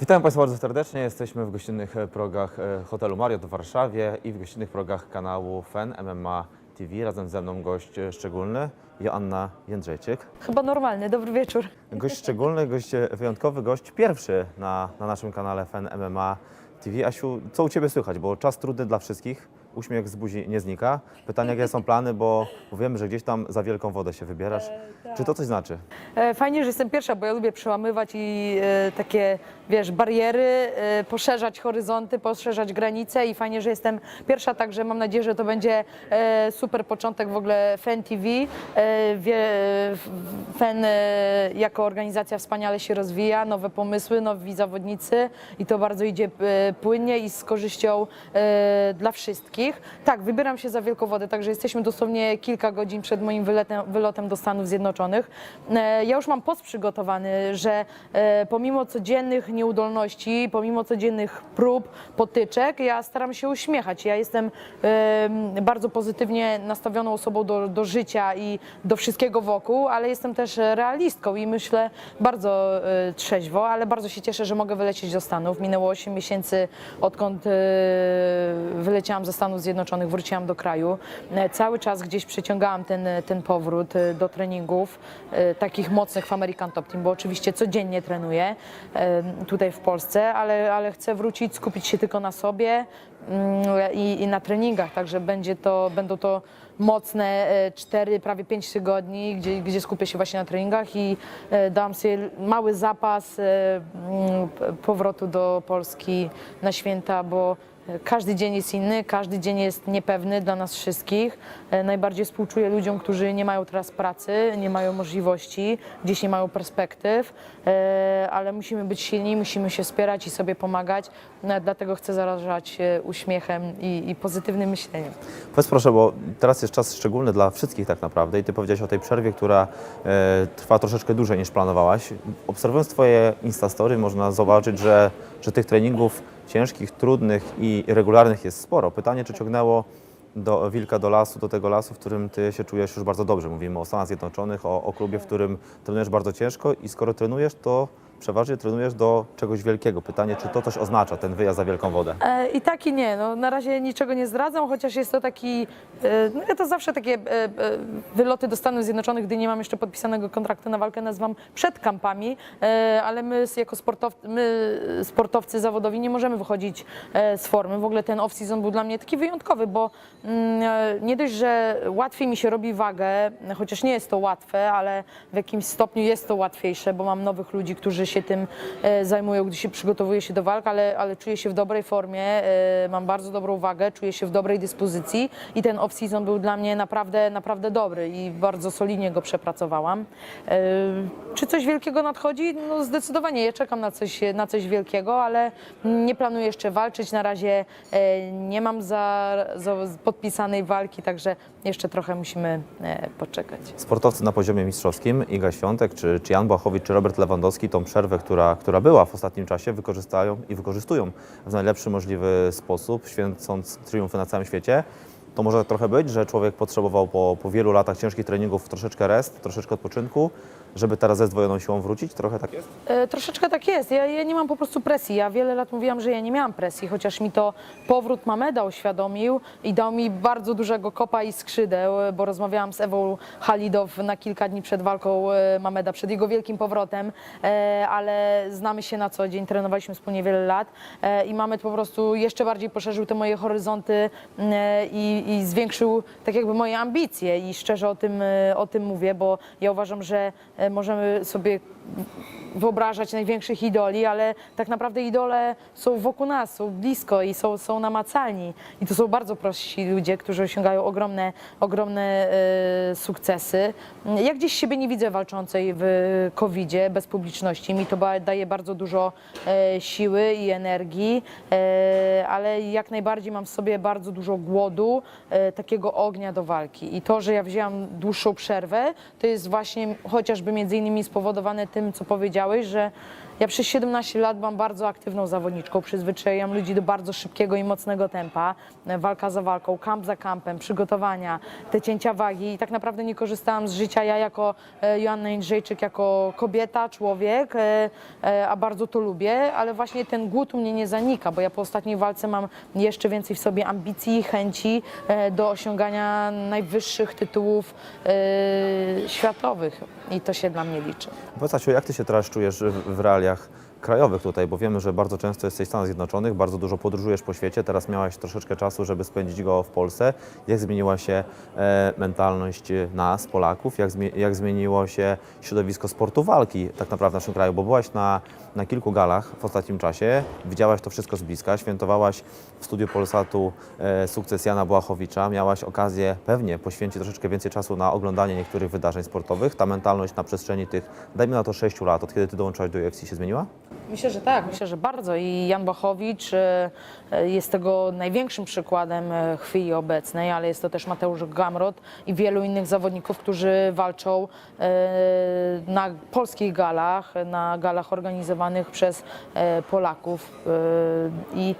Witam Państwa bardzo serdecznie. Jesteśmy w gościnnych e, progach e, hotelu Marriott w Warszawie i w gościnnych progach kanału FEN MMA TV. Razem ze mną gość e, szczególny, Joanna Jędrzejczyk. Chyba normalny, dobry wieczór. Gość szczególny, gość wyjątkowy, gość pierwszy na, na naszym kanale FEN MMA TV. Asiu, co u Ciebie słychać? Bo czas trudny dla wszystkich. Uśmiech z buzi nie znika. Pytanie, jakie są plany, bo wiemy, że gdzieś tam za wielką wodę się wybierasz. Czy to coś znaczy? E, Fajnie, że jestem pierwsza, bo ja lubię przełamywać i e, takie, wiesz, bariery, e, poszerzać horyzonty, poszerzać granice i fajnie, że jestem pierwsza, także mam nadzieję, że to będzie e, super początek w ogóle FEN TV. E, wie, f- FEN e, jako organizacja wspaniale się rozwija, nowe pomysły, nowi zawodnicy i to bardzo idzie e, płynnie i z korzyścią e, dla wszystkich. Tak, wybieram się za Wielkowodę, także jesteśmy dosłownie kilka godzin przed moim wyletem, wylotem do Stanów Zjednoczonych. E, Ja już mam post przygotowany, że e, pomimo codziennych nieudolności, pomimo codziennych prób, potyczek, ja staram się uśmiechać. Ja jestem bardzo pozytywnie nastawioną osobą do, do życia i do wszystkiego wokół, ale jestem też realistką i myślę bardzo e, trzeźwo, ale bardzo się cieszę, że mogę wylecieć do Stanów. Minęło 8 miesięcy, odkąd wyleciałam ze Stanów Zjednoczonych, wróciłam do kraju. E, Cały czas gdzieś przyciągałam ten, ten powrót e, do treningów e, takich mocnych w American Top Team, bo oczywiście codziennie trenuję e, tutaj w Polsce, ale, ale chcę wrócić, skupić się tylko na sobie mm, i, i na treningach, także będzie to, będą to mocne 4, prawie 5 tygodni, gdzie, gdzie skupię się właśnie na treningach i e, dam sobie mały zapas e, mm, powrotu do Polski na święta, bo e, każdy dzień jest inny, każdy dzień jest niepewny dla nas wszystkich. E, Najbardziej współczuję ludziom, którzy nie mają teraz pracy, nie mają możliwości, gdzieś nie mają perspektyw, e, ale musimy być silni, musimy się wspierać i sobie pomagać. No, Dlatego chcę zarażać e, uśmiechem i, i pozytywnym myśleniem. Powiedz proszę, bo teraz jest czas szczególny dla wszystkich tak naprawdę i Ty powiedziałeś o tej przerwie, która trwa troszeczkę dłużej niż planowałaś. Obserwując Twoje Instastory można zobaczyć, że, że tych treningów ciężkich, trudnych i regularnych jest sporo. Pytanie, czy ciągnęło do wilka do lasu, do tego lasu, w którym Ty się czujesz już bardzo dobrze. Mówimy o Stanach Zjednoczonych, o, o klubie, w którym trenujesz bardzo ciężko i skoro trenujesz, to przeważnie trenujesz do czegoś wielkiego. Pytanie, czy to coś oznacza, ten wyjazd za wielką wodę? E, I tak i nie. No, na razie niczego nie zdradzam, chociaż jest to taki, e, no to zawsze takie e, e, wyloty do Stanów Zjednoczonych, gdy nie mam jeszcze podpisanego kontraktu na walkę, nazywam przed kampami, e, ale my jako sportowcy, my sportowcy zawodowi nie możemy wychodzić e, z formy. W ogóle ten off-season był dla mnie taki wyjątkowy, bo mm, e, nie dość, że łatwiej mi się robi wagę, chociaż nie jest to łatwe, ale w jakimś stopniu jest to łatwiejsze, bo mam nowych ludzi, którzy się tym e, zajmują, gdy się przygotowuję się do walk, ale, ale czuję się w dobrej formie, e, mam bardzo dobrą wagę, czuję się w dobrej dyspozycji i ten off-season był dla mnie naprawdę, naprawdę dobry i bardzo solidnie go przepracowałam. E, Czy coś wielkiego nadchodzi? No zdecydowanie, ja czekam na coś, na coś wielkiego, ale nie planuję jeszcze walczyć, na razie nie mam za, za podpisanej walki, także jeszcze trochę musimy poczekać. Sportowcy na poziomie mistrzowskim, Iga Świątek, czy, czy Jan Błachowicz, czy Robert Lewandowski tą przerwę, która, która była w ostatnim czasie, wykorzystają i wykorzystują w najlepszy możliwy sposób, święcąc triumfy na całym świecie. To może trochę być, że człowiek potrzebował po, po wielu latach ciężkich treningów troszeczkę rest, troszeczkę odpoczynku, żeby teraz ze zdwojoną siłą wrócić? Trochę tak jest? E, Troszeczkę tak jest. Ja, ja nie mam po prostu presji. Ja wiele lat mówiłam, że ja nie miałam presji, chociaż mi to powrót Mameda uświadomił i dał mi bardzo dużego kopa i skrzydeł, e, bo rozmawiałam z Ewą Halidow na kilka dni przed walką e, Mameda, przed jego wielkim powrotem, e, ale znamy się na co dzień, trenowaliśmy wspólnie wiele lat e, i Mamed po prostu jeszcze bardziej poszerzył te moje horyzonty e, i, i zwiększył tak jakby moje ambicje i szczerze o tym, e, o tym mówię, bo ja uważam, że e, możemy sobie wyobrażać największych idoli, ale tak naprawdę idole są wokół nas, są blisko i są, są namacalni. I to są bardzo prości ludzie, którzy osiągają ogromne, ogromne e, sukcesy. Ja gdzieś siebie nie widzę walczącej w COVID-zie bez publiczności. Mi to daje bardzo dużo e, siły i energii, e, ale jak najbardziej mam w sobie bardzo dużo głodu, e, takiego ognia do walki. I to, że ja wzięłam dłuższą przerwę, to jest właśnie chociażby między innymi spowodowane tym, co powiedziałeś, że ja przez 17 lat byłam bardzo aktywną zawodniczką, przyzwyczaiłam ludzi do bardzo szybkiego i mocnego tempa, walka za walką, kamp za kampem, przygotowania, te cięcia wagi. I tak naprawdę nie korzystałam z życia ja jako e, Joanna Jędrzejczyk, jako kobieta, człowiek, e, e, a bardzo to lubię, ale właśnie ten głód u mnie nie zanika, bo ja po ostatniej walce mam jeszcze więcej w sobie ambicji i chęci do osiągania najwyższych tytułów światowych i to się dla mnie liczy. Powiedz Asiu, jak Ty się teraz czujesz w, realiach krajowych tutaj, bo wiemy, że bardzo często jesteś w Stanach Zjednoczonych, bardzo dużo podróżujesz po świecie, teraz miałaś troszeczkę czasu, żeby spędzić go w Polsce. Jak zmieniła się e, mentalność nas, Polaków? Jak, jak zmieniło się środowisko sportu walki tak naprawdę w naszym kraju? Bo byłaś na, na kilku galach w ostatnim czasie, widziałaś to wszystko z bliska, świętowałaś w studiu Polsatu e, sukces Jana Błachowicza, miałaś okazję pewnie poświęcić troszeczkę więcej czasu na oglądanie niektórych wydarzeń sportowych. Ta mentalność na przestrzeni tych, dajmy na to 6 lat, od kiedy Ty dołączyłaś do UFC się zmieniła? Myślę, że tak, myślę, że bardzo. I Jan Bachowicz e, e, jest tego największym przykładem e, chwili obecnej, ale jest to też Mateusz Gamrot i wielu innych zawodników, którzy walczą na polskich galach, na galach organizowanych przez e, Polaków. E, i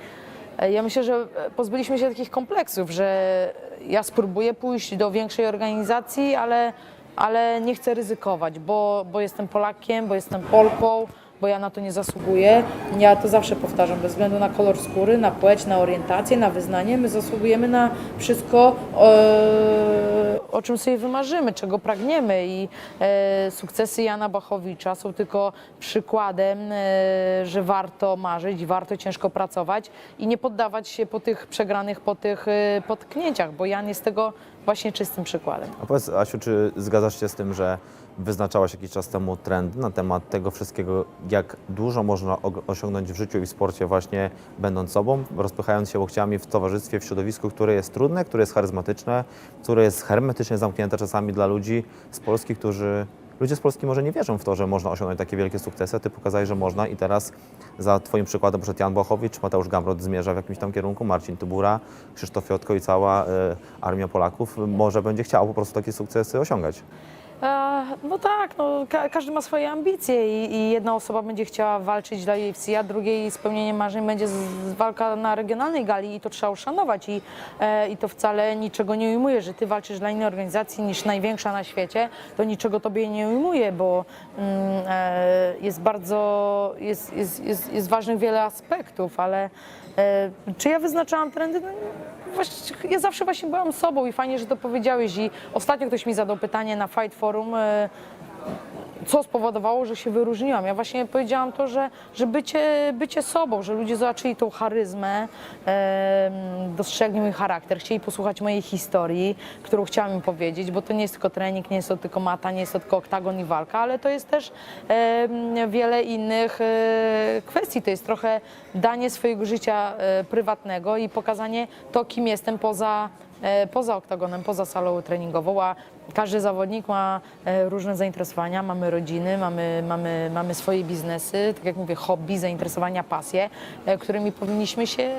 e, ja myślę, że pozbyliśmy się takich kompleksów, że ja spróbuję pójść do większej organizacji, ale, ale nie chcę ryzykować, bo, bo jestem Polakiem, bo jestem Polką, bo ja na to nie zasługuję. Ja to zawsze powtarzam, bez względu na kolor skóry, na płeć, na orientację, na wyznanie, my zasługujemy na wszystko, e, o czym sobie wymarzymy, czego pragniemy i e, sukcesy Jana Bachowicza są tylko przykładem, e, że warto marzyć, warto ciężko pracować i nie poddawać się po tych przegranych, po tych potknięciach, bo Jan jest tego właśnie czystym przykładem. A powiedz Asiu, czy zgadzasz się z tym, że wyznaczałaś jakiś czas temu trend na temat tego wszystkiego, jak dużo można osiągnąć w życiu i w sporcie właśnie będąc sobą, rozpychając się łokciami w towarzystwie, w środowisku, które jest trudne, które jest charyzmatyczne, które jest hermetycznie zamknięte czasami dla ludzi z Polski, którzy Ludzie z Polski może nie wierzą w to, że można osiągnąć takie wielkie sukcesy. Ty pokazałeś, że można i teraz za Twoim przykładem poszedł Jan Błachowicz, Mateusz Gamrot zmierza w jakimś tam kierunku, Marcin Tybura, Krzysztof Fiotko i cała e, armia Polaków może będzie chciała po prostu takie sukcesy osiągać. E, No tak, no, ka- każdy ma swoje ambicje i, i jedna osoba będzie chciała walczyć dla UFC, a drugiej spełnienie marzeń będzie walka na regionalnej gali i to trzeba uszanować i, e, i to wcale niczego nie ujmuje, że ty walczysz dla innej organizacji niż największa na świecie, to niczego tobie nie ujmuje, bo mm, e, jest bardzo, jest, jest, jest, jest ważnych wiele aspektów, ale e, czy ja wyznaczałam trendy? No, Właśnie, ja zawsze właśnie byłam sobą i fajnie, że to powiedziałeś. I ostatnio ktoś mi zadał pytanie na Fight Forum, e, co spowodowało, że się wyróżniłam. Ja właśnie powiedziałam to, że, że bycie, bycie sobą, że ludzie zobaczyli tą charyzmę, e, dostrzegli mój charakter, chcieli posłuchać mojej historii, którą chciałam im powiedzieć, bo to nie jest tylko trening, nie jest to tylko mata, nie jest to tylko oktagon i walka, ale to jest też e, wiele innych e, kwestii. To jest trochę danie swojego życia e, prywatnego i pokazanie to, kim jestem poza poza oktagonem, poza salą treningową, a każdy zawodnik ma e, różne zainteresowania, mamy rodziny, mamy, mamy, mamy swoje biznesy, tak jak mówię, hobby, zainteresowania, pasje, e, którymi powinniśmy się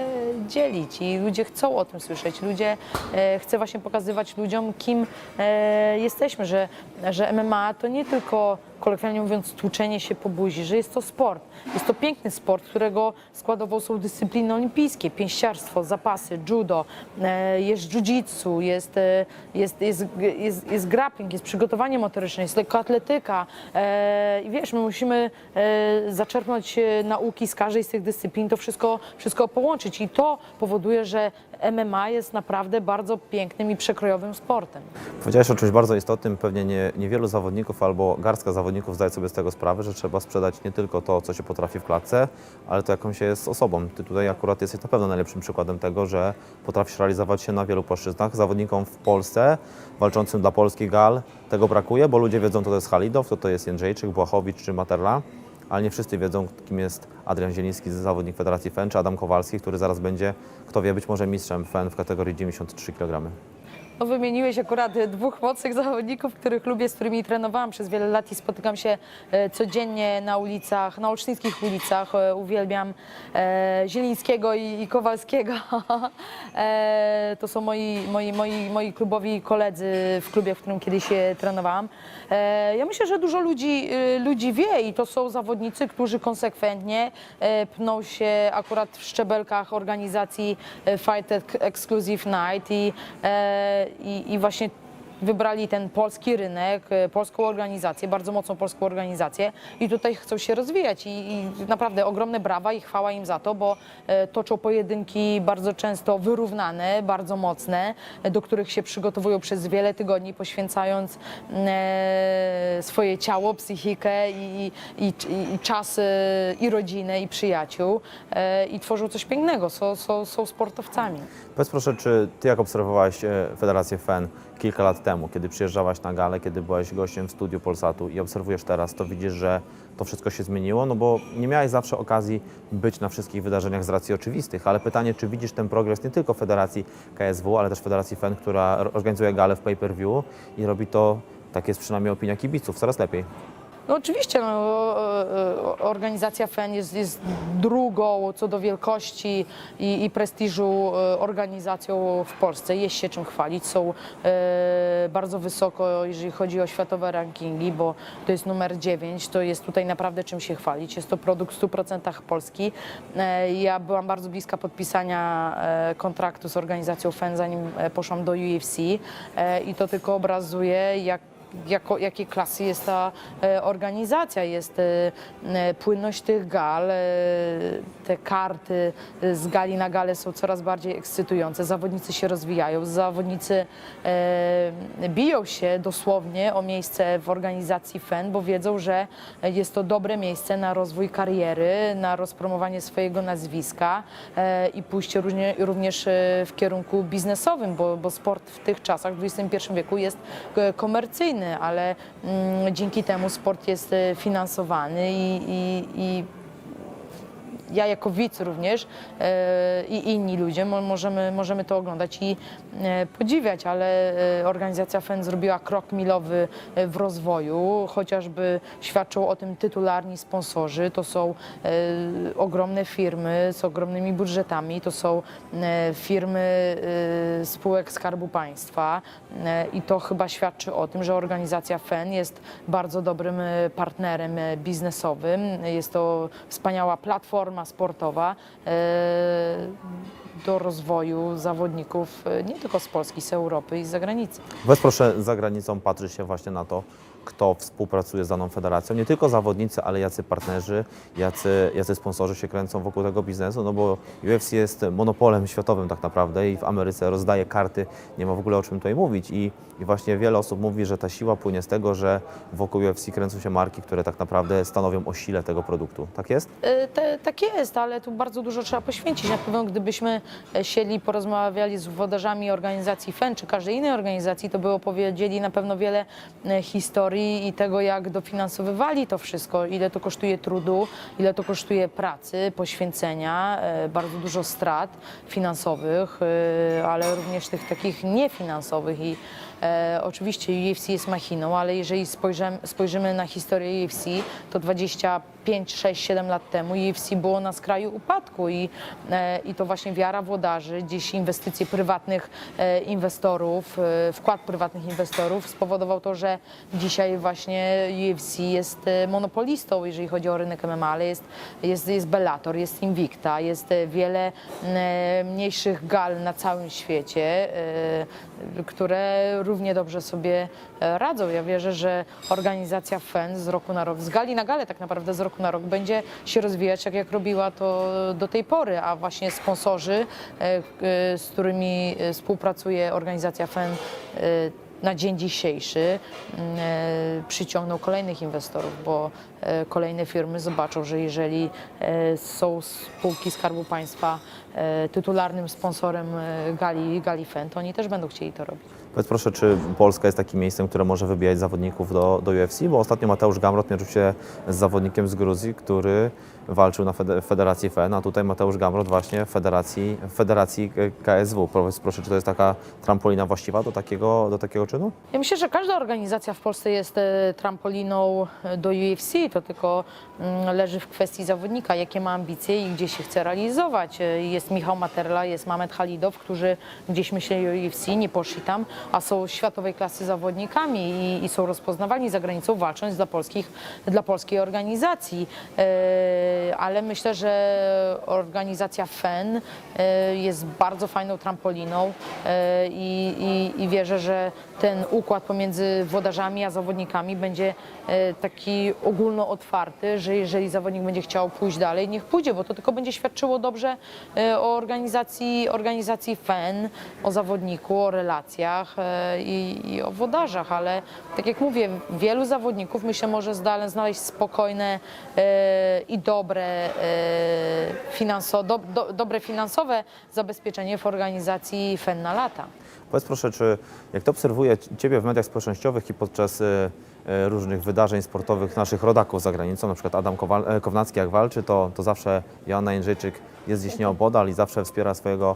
dzielić i ludzie chcą o tym słyszeć. Ludzie e, chcę właśnie pokazywać ludziom, kim e, jesteśmy, że, że MMA to nie tylko kolokwialnie mówiąc, tłuczenie się po buzi, że jest to sport. Jest to piękny sport, którego składową są dyscypliny olimpijskie, pięściarstwo, zapasy, judo, e, jest jiu-jitsu, jest, e, jest, jest, jest, jest grappling, jest przygotowanie motoryczne, jest lekkoatletyka. E, I wiesz, my musimy zaczerpnąć nauki z każdej z tych dyscyplin, to wszystko, wszystko połączyć i to powoduje, że MMA jest naprawdę bardzo pięknym i przekrojowym sportem. Powiedziałeś o czymś bardzo istotnym, pewnie nie, niewielu zawodników albo garstka zawodników zdaje sobie z tego sprawę, że trzeba sprzedać nie tylko to, co się potrafi w klatce, ale to, jaką się jest osobą. Ty tutaj akurat jesteś na pewno najlepszym przykładem tego, że potrafisz realizować się na wielu płaszczyznach. Zawodnikom w Polsce, walczącym dla polskich gal, tego brakuje, bo ludzie wiedzą, kto to jest Halidow, kto to jest Jędrzejczyk, Błachowicz czy Materla, ale nie wszyscy wiedzą, kim jest Adrian Zieliński, zawodnik Federacji FEN, czy Adam Kowalski, który zaraz będzie, kto wie, być może mistrzem FEN w kategorii 93 kg. No, wymieniłeś akurat dwóch mocnych zawodników, których lubię, z którymi trenowałam przez wiele lat i spotykam się e, codziennie na ulicach, na olsztyńskich ulicach. E, Uwielbiam e, Zielińskiego i, Kowalskiego. to są moi, moi, moi, moi klubowi koledzy w klubie, w którym kiedyś trenowałam. Ja myślę, że dużo ludzi, ludzi wie i to są zawodnicy, którzy konsekwentnie pną się akurat w szczebelkach organizacji Fight Ex- Exclusive Night i, i, i właśnie wybrali ten polski rynek, e, polską organizację, bardzo mocną polską organizację i tutaj chcą się rozwijać i, i naprawdę ogromne brawa i chwała im za to, bo e, toczą pojedynki bardzo często wyrównane, bardzo mocne, e, do których się przygotowują przez wiele tygodni, poświęcając e, swoje ciało, psychikę i, i, i, czas e, i rodzinę i przyjaciół e, i tworzą coś pięknego, są, są, są sportowcami. Powiedz proszę, czy ty jak obserwowałaś e, Federację FEN kilka lat temu, kiedy przyjeżdżałaś na galę, kiedy byłaś gościem w studiu Polsatu i obserwujesz teraz, to widzisz, że to wszystko się zmieniło? No bo nie miałeś zawsze okazji być na wszystkich wydarzeniach z racji oczywistych, ale pytanie, czy widzisz ten progres nie tylko Federacji KSW, ale też Federacji FEN, która organizuje galę w pay-per-view i robi to, tak jest przynajmniej opinia kibiców, coraz lepiej. No oczywiście, no, organizacja FEN jest, jest drugą co do wielkości i, i prestiżu e, organizacją w Polsce. Jest się czym chwalić. Są e, bardzo wysoko, jeżeli chodzi o światowe rankingi, bo to jest numer 9. To jest tutaj naprawdę czym się chwalić. Jest to produkt w 100% polski. E, ja byłam bardzo bliska podpisania e, kontraktu z organizacją FEN, zanim e, poszłam do UFC e, i to tylko obrazuje, jak jako, jakiej klasy jest ta e, organizacja, jest e, e, płynność tych gal, te karty z gali na galę są coraz bardziej ekscytujące, zawodnicy się rozwijają, zawodnicy biją się dosłownie o miejsce w organizacji FEN, bo wiedzą, że jest to dobre miejsce na rozwój kariery, na rozpromowanie swojego nazwiska i pójście również w kierunku biznesowym, bo, bo sport w tych czasach, w XXI wieku jest komercyjny, ale mm, dzięki temu sport jest e, finansowany i, i, i ja jako widz również e, i inni ludzie mo, możemy, możemy to oglądać i e, podziwiać, ale e, organizacja FEN zrobiła krok milowy w rozwoju, chociażby świadczą o tym tytularni sponsorzy. To są ogromne firmy z ogromnymi budżetami, to są firmy spółek Skarbu Państwa i to chyba świadczy o tym, że organizacja FEN jest bardzo dobrym partnerem biznesowym. Jest to wspaniała platforma sportowa e, do rozwoju zawodników e, nie tylko z Polski, z Europy i z zagranicy. Weź proszę za granicą patrzy się właśnie na to, kto współpracuje z daną federacją. Nie tylko zawodnicy, ale jacy partnerzy, jacy, jacy sponsorzy się kręcą wokół tego biznesu, no bo UFC jest monopolem światowym tak naprawdę i w Ameryce rozdaje karty, nie ma w ogóle o czym tutaj mówić i, i właśnie wiele osób mówi, że ta siła płynie z tego, że wokół UFC kręcą się marki, które tak naprawdę stanowią o sile tego produktu. Tak jest? E, Te, tak jest, ale tu bardzo dużo trzeba poświęcić. Na pewno gdybyśmy e, siedli porozmawiali z wodarzami organizacji FEN czy każdej innej organizacji, to by opowiedzieli na pewno wiele e, i tego, jak dofinansowywali to wszystko, ile to kosztuje trudu, ile to kosztuje pracy, poświęcenia, e, bardzo dużo strat finansowych, e, ale również tych takich niefinansowych i E, oczywiście UFC jest machiną, ale jeżeli spojrzymy, spojrzymy na historię UFC, to 25, 6, 7 lat temu UFC było na skraju upadku i, e, i to właśnie wiara włodarzy, gdzieś inwestycje prywatnych e, inwestorów, e, wkład prywatnych inwestorów spowodował to, że dzisiaj właśnie UFC jest e, monopolistą, jeżeli chodzi o rynek MMA, ale jest, jest, jest Bellator, jest Invicta, jest wiele e, mniejszych gal na całym świecie, e, które równie dobrze sobie e, radzą. Ja wierzę, że organizacja FEN z roku na rok, z gali na galę tak naprawdę z roku na rok będzie się rozwijać, tak jak robiła to do tej pory, a właśnie sponsorzy, e, e, z którymi współpracuje organizacja FEN na dzień dzisiejszy mm, przyciągną kolejnych inwestorów, bo kolejne firmy zobaczą, że jeżeli są spółki Skarbu Państwa tytularnym sponsorem gali, gali FEN, to oni też będą chcieli to robić. Powiedz proszę, czy Polska jest takim miejscem, które może wybijać zawodników do, do UFC? Bo ostatnio Mateusz Gamrot mierzył się z zawodnikiem z Gruzji, który walczył na fede- Federacji FEN, a tutaj Mateusz Gamrot właśnie w Federacji, w Federacji KSW. Proszę, czy to jest taka trampolina właściwa do takiego, do takiego czynu? Ja myślę, że każda organizacja w Polsce jest e, trampoliną e, do UFC, to tylko mm, leży w kwestii zawodnika, jakie ma ambicje i gdzie się chce realizować. E, Jest Michał Materla, jest Mamet Halidow, którzy gdzieś myśleli o UFC, nie poszli tam, a są światowej klasy zawodnikami i, i są rozpoznawani za granicą, walcząc dla, polskich, dla polskiej organizacji. Ale myślę, że organizacja FEN e, jest bardzo fajną trampoliną e, i, i, i wierzę, że ten układ pomiędzy włodarzami a zawodnikami będzie taki ogólnootwarty, że jeżeli zawodnik będzie chciał pójść dalej, niech pójdzie, bo to tylko będzie świadczyło dobrze o organizacji, organizacji FEN, o zawodniku, o relacjach i, i o włodarzach, ale tak jak mówię, wielu zawodników myślę może znaleźć spokojne i dobre, e, finanso, do, do, dobre finansowe zabezpieczenie w organizacji FEN na lata. Powiedz proszę, czy jak to obserwuję Ciebie w mediach społecznościowych i podczas e, e, różnych wydarzeń sportowych naszych rodaków za granicą, na przykład Adam Kowal, Kownacki jak walczy, to, to zawsze Joanna Jędrzejczyk jest gdzieś nieopodal i zawsze wspiera swojego,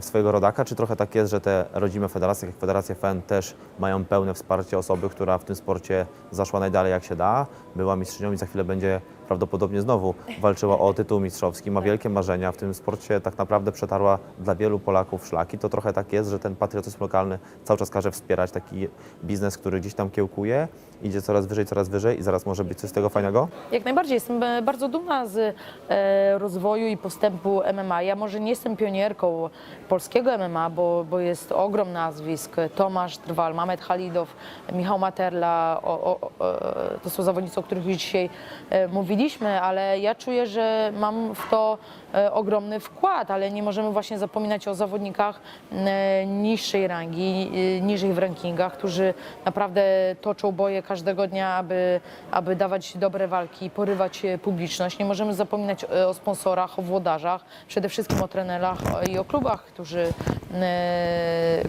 swojego rodaka, czy trochę tak jest, że te rodzime federacje, jak Federacja FEN też mają pełne wsparcie osoby, która w tym sporcie zaszła najdalej jak się da, była mistrzynią i za chwilę będzie prawdopodobnie znowu walczyła o tytuł mistrzowski, ma wielkie marzenia, w tym sporcie tak naprawdę przetarła dla wielu Polaków szlaki. To trochę tak jest, że ten patriotyzm lokalny cały czas każe wspierać taki biznes, który gdzieś tam kiełkuje, idzie coraz wyżej, coraz wyżej i zaraz może być coś z tego fajnego? Jak najbardziej. Jestem e, bardzo dumna z e, rozwoju i postępu MMA. Ja może nie jestem pionierką polskiego MMA, bo, bo jest ogrom nazwisk. Tomasz Drwal, Mamet Halidow, Michał Materla. O, o, o, e, to są zawodnicy, o których już dzisiaj e, mówiliśmy, ale ja czuję, że mam w to e, ogromny wkład, ale nie możemy właśnie zapominać o zawodnikach e, niższej rangi, e, niżej w rankingach, którzy naprawdę toczą boje każdego dnia, aby, aby dawać dobre walki porywać publiczność. Nie możemy zapominać o sponsorach, o włodarzach, przede wszystkim o trenerach i o klubach, którzy,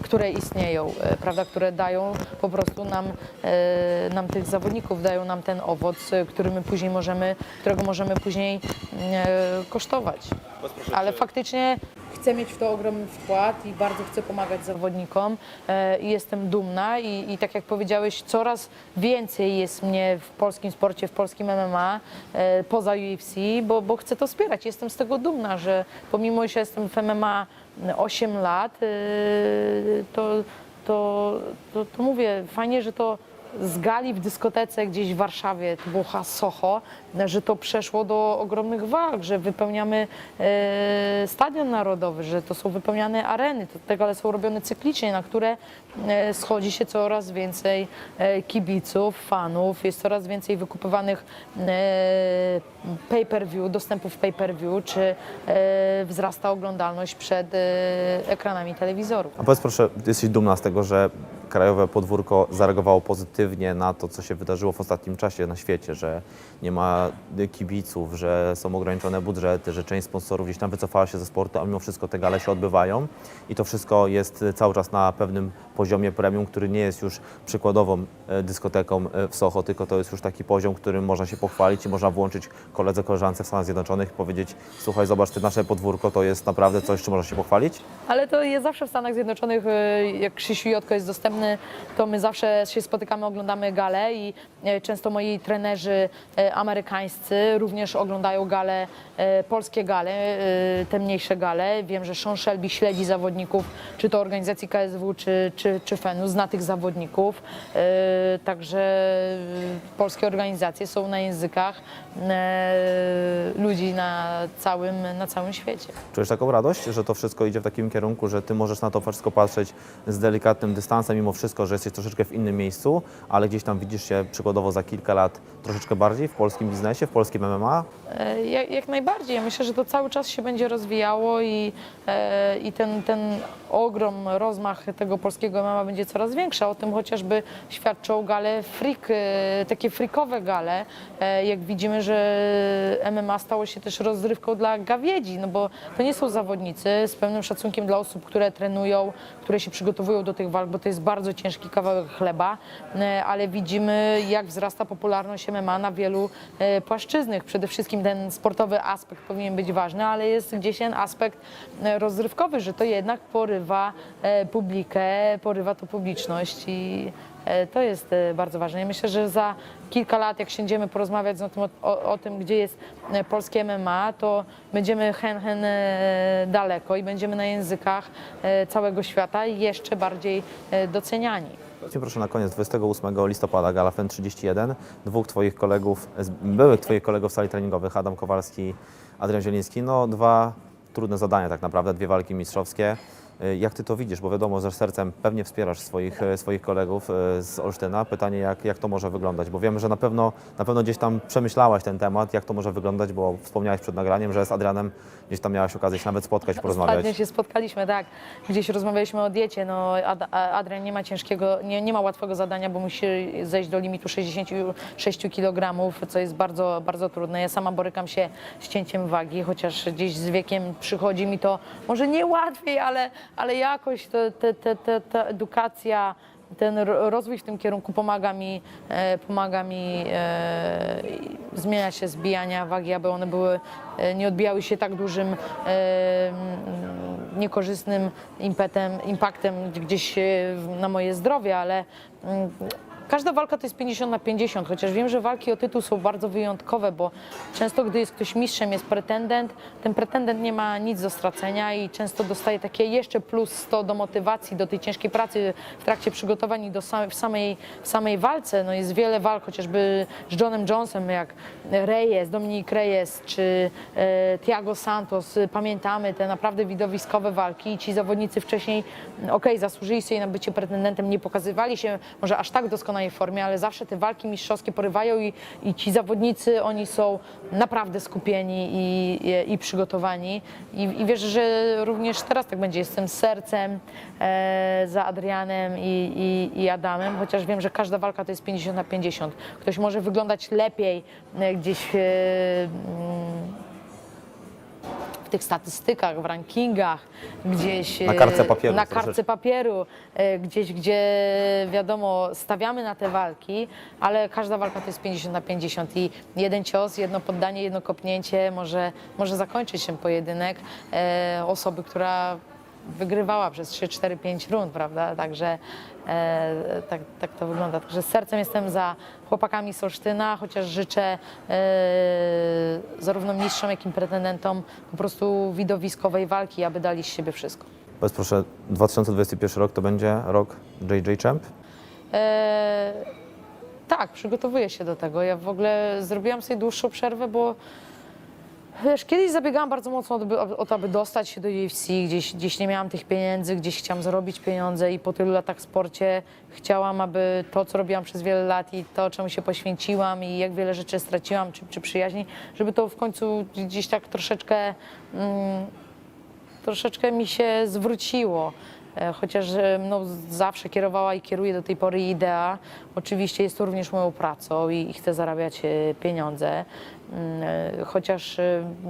które istnieją, prawda, które dają po prostu nam, nam tych zawodników, dają nam ten owoc, który my później możemy, którego możemy później e, kosztować. Ale faktycznie chcę mieć w to ogromny wkład i bardzo chcę pomagać zawodnikom e, i jestem dumna i, i tak jak powiedziałeś, coraz więcej jest mnie w polskim sporcie, w polskim MMA e, poza UFC, bo, bo chcę to wspierać. Jestem z tego dumna, że pomimo, że jestem w MMA 8 lat, to, to, to, to mówię, fajnie, że to z gali w dyskotece gdzieś w Warszawie, to było Soho, że to przeszło do ogromnych walk, że wypełniamy e, stadion narodowy, że to są wypełniane areny, to tego ale są robione cyklicznie, na które e, schodzi się coraz więcej e, kibiców, fanów, jest coraz więcej wykupywanych e, pay-per-view, dostępów pay-per-view, czy e, wzrasta oglądalność przed e, ekranami telewizorów. A powiedz proszę, jesteś dumna z tego, że krajowe podwórko zareagowało pozytywnie na to, co się wydarzyło w ostatnim czasie na świecie, że nie ma kibiców, że są ograniczone budżety, że część sponsorów gdzieś tam wycofała się ze sportu, a mimo wszystko te gale się odbywają i to wszystko jest cały czas na pewnym poziomie premium, który nie jest już przykładową e, dyskoteką e, w Soho, tylko to jest już taki poziom, którym można się pochwalić i można włączyć koledze, koleżance w Stanach Zjednoczonych i powiedzieć, słuchaj, zobacz, ty nasze podwórko to jest naprawdę coś, czym można się pochwalić. Ale to jest zawsze w Stanach Zjednoczonych, y, jak Krzysiu Jotko jest dostępny, to my zawsze się spotykamy, oglądamy gale i często moi trenerzy e, amerykańscy również oglądają gale, e, polskie gale, e, te mniejsze gale. Wiem, że Sean Shelby śledzi zawodników, czy to organizacji KSW, czy, czy, czy FEN-u, zna tych zawodników. E, Także e, polskie organizacje są na językach e, ludzi na całym, na całym świecie. Czujesz taką radość, że to wszystko idzie w takim kierunku, że ty możesz na to wszystko patrzeć z delikatnym dystansem, mimo wszystko, że jesteś troszeczkę w innym miejscu, ale gdzieś tam widzisz się przykładowo przykładowo za kilka lat troszeczkę bardziej w polskim biznesie, w polskim MMA? E, Jak, jak najbardziej. Ja myślę, że to cały czas się będzie rozwijało i, e, i ten, ten ogrom, rozmach tego polskiego MMA będzie coraz większy. O tym chociażby świadczą gale freak, e, takie freakowe gale. E, jak widzimy, że MMA stało się też rozrywką dla gawiedzi, no bo to nie są zawodnicy, z pełnym szacunkiem dla osób, które trenują, które się przygotowują do tych walk, bo to jest bardzo ciężki kawałek chleba, e, ale widzimy, jak wzrasta popularność MMA na wielu płaszczyznach. Przede wszystkim ten sportowy aspekt powinien być ważny, ale jest gdzieś ten aspekt rozrywkowy, że to jednak porywa e, publikę, porywa to publiczność i e, to jest e, bardzo ważne. Ja myślę, że za kilka lat, jak siędziemy porozmawiać o tym, o, o tym gdzie jest polskie MMA, to będziemy hen, hen e, daleko i będziemy na językach całego świata jeszcze bardziej doceniani. Proszę na koniec, 28 listopada Gala FEN 31, dwóch Twoich kolegów, byłych Twoich kolegów w sali treningowych, Adam Kowalski, Adrian Zieliński, no dwa trudne zadania tak naprawdę, dwie walki mistrzowskie. Y, Jak Ty to widzisz? Bo wiadomo, że sercem pewnie wspierasz swoich, e, swoich kolegów e, z Olsztyna. Pytanie, jak, jak to może wyglądać? Bo wiem, że na pewno, na pewno gdzieś tam przemyślałaś ten temat, jak to może wyglądać, bo wspomniałaś przed nagraniem, że z Adrianem gdzieś tam miałaś okazję się nawet spotkać, porozmawiać. Ostatnio się spotkaliśmy, tak. Gdzieś rozmawialiśmy o diecie. No, Ad- Adrian nie ma ciężkiego, nie, nie ma łatwego zadania, bo musi zejść do limitu 66 kg, co jest bardzo, bardzo trudne. Ja sama borykam się z cięciem wagi, chociaż gdzieś z wiekiem przychodzi mi to może nie łatwiej, ale, ale jakoś te, te, te, te, ta edukacja, ten ro- rozwój w tym kierunku pomaga mi, e, pomaga mi e, zmieniać się zbijania wagi, aby one były, e, nie odbijały się tak dużym, e, mm, niekorzystnym impetem, impaktem gdzieś e, na moje zdrowie, ale mm, Każda walka to jest 50 na 50, chociaż wiem, że walki o tytuł są bardzo wyjątkowe, bo często gdy jest ktoś mistrzem, jest pretendent, ten pretendent nie ma nic do stracenia i często dostaje takie jeszcze plus 100 do motywacji, do tej ciężkiej pracy w trakcie przygotowań i do samej, w, samej, w samej walce. No jest wiele walk, chociażby z Johnem Jonesem, jak Reyes, Dominik Reyes czy e, Thiago Santos. Pamiętamy te naprawdę widowiskowe walki i ci zawodnicy wcześniej, okej, zasłużyli sobie na bycie pretendentem, nie pokazywali się może aż tak w doskonałej formie, ale zawsze te walki mistrzowskie porywają i, i ci zawodnicy, oni są naprawdę skupieni i, i, i przygotowani. I, I wierzę, że również teraz tak będzie. Jestem sercem e, za Adrianem i, i, i Adamem, chociaż wiem, że każda walka to jest 50 na 50. Ktoś może wyglądać lepiej e, gdzieś e, mm, tych statystykach, w rankingach, gdzieś Na kartce e, papieru na kartce papieru, e, gdzieś, gdzie wiadomo, stawiamy na te walki, ale każda walka to jest 50 na 50 i jeden cios, jedno poddanie, jedno kopnięcie może, może zakończyć się pojedynek e, osoby, która wygrywała przez 3, 4, 5 rund, prawda? Także e, tak, tak to wygląda. Także z sercem jestem za chłopakami z Olsztyna, chociaż życzę e, zarówno mistrzom, jak i pretendentom po prostu widowiskowej walki, aby dali z siebie wszystko. Powiedz proszę, 2021 rok to będzie rok JJ Champ? E, tak, przygotowuję się do tego. Ja w ogóle zrobiłam sobie dłuższą przerwę, bo wiesz, kiedyś zabiegałam bardzo mocno o, to, aby dostać się do UFC, gdzieś, gdzieś nie miałam tych pieniędzy, gdzieś chciałam zarobić pieniądze i po tylu latach w sporcie chciałam, aby to, co robiłam przez wiele lat i to, czemu się poświęciłam i jak wiele rzeczy straciłam, czy, czy przyjaźni, żeby to w końcu gdzieś tak troszeczkę mm, troszeczkę mi się zwróciło. E, Chociaż e, no, zawsze kierowała i kieruje do tej pory idea. Oczywiście jest to również moją pracą i, i chcę zarabiać e, pieniądze. Mm, Chociaż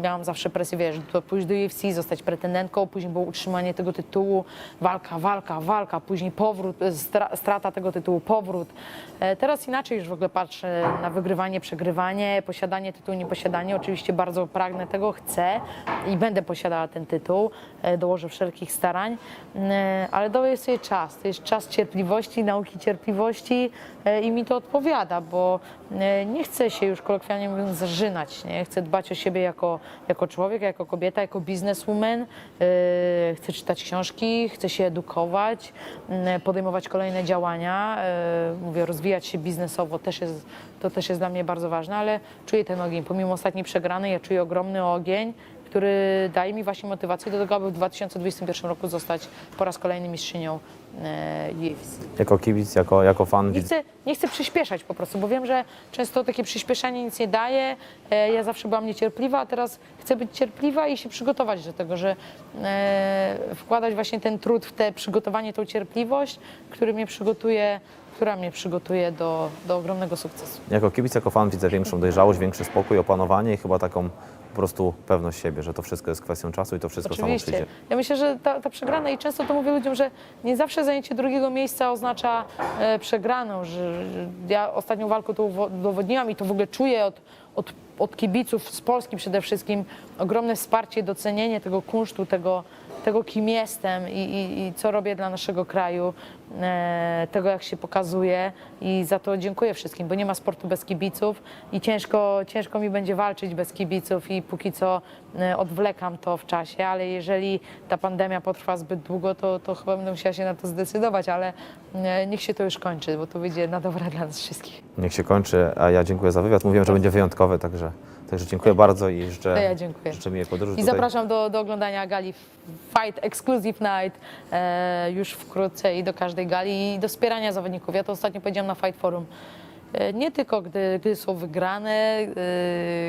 miałam zawsze presję, wiesz, pójść do UFC, zostać pretendentką, później było utrzymanie tego tytułu, walka, walka, walka, później powrót, stra, strata tego tytułu, powrót. Teraz inaczej już w ogóle patrzę na wygrywanie, przegrywanie, posiadanie tytułu, nieposiadanie. Oczywiście bardzo pragnę tego, chcę i będę posiadała ten tytuł, dołożę wszelkich starań, ale daję sobie czas. To jest czas cierpliwości, nauki cierpliwości e, i mi to odpowiada, bo e, nie chcę się już kolokwialnie mówiąc zażynać, nie? chcę dbać o siebie jako, jako człowiek, jako kobieta, jako bizneswoman, e, chcę czytać książki, chcę się edukować, podejmować kolejne działania, e, mówię, rozwijać się biznesowo, też jest, to też jest dla mnie bardzo ważne, ale czuję ten ogień, pomimo ostatniej przegranej, ja czuję ogromny ogień, który daje mi właśnie motywację do tego, aby w 2021 roku zostać po raz kolejny mistrzynią e, UFC. Jako kibic, jako, jako fan Nie chcę, nie chcę przyspieszać po prostu, bo wiem, że często takie przyspieszanie nic nie daje. E, Ja zawsze byłam niecierpliwa, a teraz chcę być cierpliwa i się przygotować do tego, że e, wkładać właśnie ten trud w te przygotowanie, tą cierpliwość, który mnie przygotuje, która mnie przygotuje do, do ogromnego sukcesu. Jako kibic, jako fan widzę większą dojrzałość, większy spokój, opanowanie i chyba taką prostu pewność siebie, że to wszystko jest kwestią czasu i to wszystko samo Oczywiście. przyjdzie. Ja myślę, że ta, ta przegrana i często to mówię ludziom, że nie zawsze zajęcie drugiego miejsca oznacza e, przegraną. Że, że ja ostatnią walką to udowodniłam i to w ogóle czuję od, od, od kibiców z Polski przede wszystkim ogromne wsparcie, docenienie tego kunsztu, tego, tego kim jestem i, i, i co robię dla naszego kraju, e, tego jak się pokazuję i za to dziękuję wszystkim, bo nie ma sportu bez kibiców i ciężko, ciężko mi będzie walczyć bez kibiców i póki co e, odwlekam to w czasie, ale jeżeli ta pandemia potrwa zbyt długo, to, to chyba będę musiała się na to zdecydować, ale e, niech się to już kończy, bo to wyjdzie na dobre dla nas wszystkich. Niech się kończy, a ja dziękuję za wywiad. Mówiłem, że będzie wyjątkowy, także, także dziękuję bardzo i życzę, To ja dziękuję. życzę miłej podróży. I tutaj. zapraszam do, do oglądania gali Fight Exclusive Night e, już wkrótce i do każdej gali i do wspierania zawodników. Ja to ostatnio powiedziałam na Fight Forum. E, Nie tylko gdy, gdy są wygrane, e,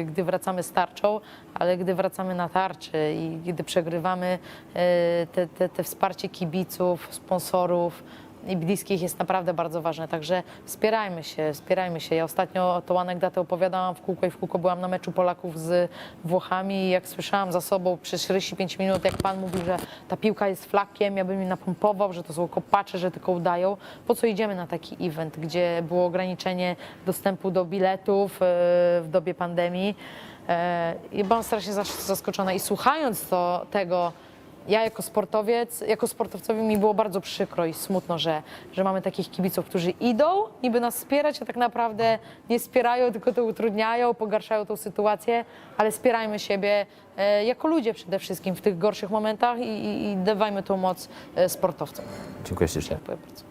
gdy wracamy z tarczą, ale gdy wracamy na tarczy i gdy przegrywamy, e, te, te, te wsparcie kibiców, sponsorów i bliskich jest naprawdę bardzo ważne. Także wspierajmy się, wspierajmy się. Ja ostatnio tą anegdotę opowiadałam w kółko i w kółko byłam na meczu Polaków z Włochami i jak słyszałam za sobą przez 45 minut, jak pan mówił, że ta piłka jest flakiem, ja bym mi napompował, że to są kopacze, że tylko udają. Po co idziemy na taki event, gdzie było ograniczenie dostępu do biletów e, w dobie pandemii? E, I byłam strasznie zas- zaskoczona i słuchając to, tego, ja jako sportowiec, jako sportowcowi mi było bardzo przykro i smutno, że, że mamy takich kibiców, którzy idą niby nas wspierać, a tak naprawdę nie wspierają, tylko to utrudniają, pogarszają tą sytuację, ale wspierajmy siebie e, jako ludzie przede wszystkim w tych gorszych momentach i, i, i dawajmy tą moc e, sportowcom. Dziękuję ślicznie. Dziękuję bardzo.